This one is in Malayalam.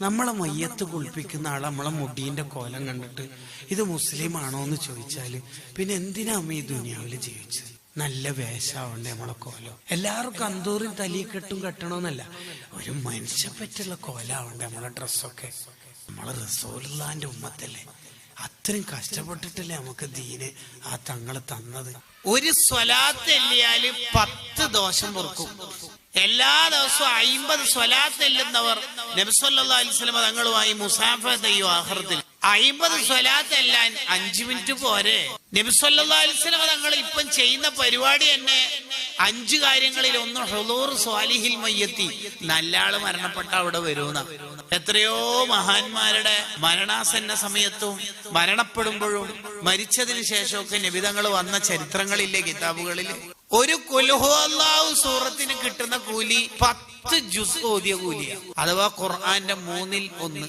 നമ്മളെ മയ്യത്ത് കുളിപ്പിക്കുന്ന ആൾ നമ്മളെ മുടീന്റെ കോലം കണ്ടിട്ട്. ഇത് മുസ്ലിം ആണോ എന്ന് ചോദിച്ചാൽ പിന്നെ എന്തിനാ ഈ ദുനിയാവിൽ ജീവിച്ചത്? നല്ല വേഷാവുണ്ട് നമ്മളെ കോലം. എല്ലാവർക്കും അന്തൂറും കെട്ടും കെട്ടണമെന്നല്ല ഒരു മനുഷ്യ പറ്റുള്ള കോലാവുണ്ട് നമ്മളെ ഡ്രസ്സൊക്കെ. നമ്മളെ റസൂലുള്ളാന്റെ ഉമ്മത്തല്ലേ? അത്രയും കഷ്ടപ്പെട്ടിട്ടല്ലേ നമുക്ക് ദീന് ആ തങ്ങൾ തന്നത്. ഒരു സ്വലാത്തല്ലിയാൽ പത്ത് ദോഷം പൊറുക്കും. എല്ലാ ദിവസവും അയിമ്പത് സ്വലാത്ത് എല്ലുന്നവർ നബിസ്വല്ലാ അലിസ്ലമ തങ്ങളുമായി മുസാഫ ചെയ്യും ആഹ്റത്തിൽ. അയിമ്പത് സ്വലാത്ത് എല്ലാം അഞ്ചു മിനിറ്റ് പോരെ. നബിസ്വല്ലാസ്ലമ തങ്ങൾ ഇപ്പം ചെയ്യുന്ന പരിപാടി തന്നെ അഞ്ചു കാര്യങ്ങളിൽ ഒന്ന് ഹുളൂർ സ്വാലിഹിൽ മയ്യത്തി. നല്ല ആൾ മരണപ്പെട്ട അവിടെ വരുന്ന. എത്രയോ മഹാന്മാരുടെ മരണാസന്ന സമയത്തും മരണപ്പെടുമ്പോഴും മരിച്ചതിന് ശേഷമൊക്കെ നിബിതങ്ങൾ വന്ന ചരിത്രങ്ങളില്ലേ കിതാബുകളിൽ ഒരു കൊലുഹോല്ലാവ് സൂറത്തിന് കിട്ടുന്ന കൂലി പത്ത് ജുസ് ഓതിയ കൂലിയാണ് അഥവാ ഖുർആന്റെ മൂന്നിൽ ഒന്ന്.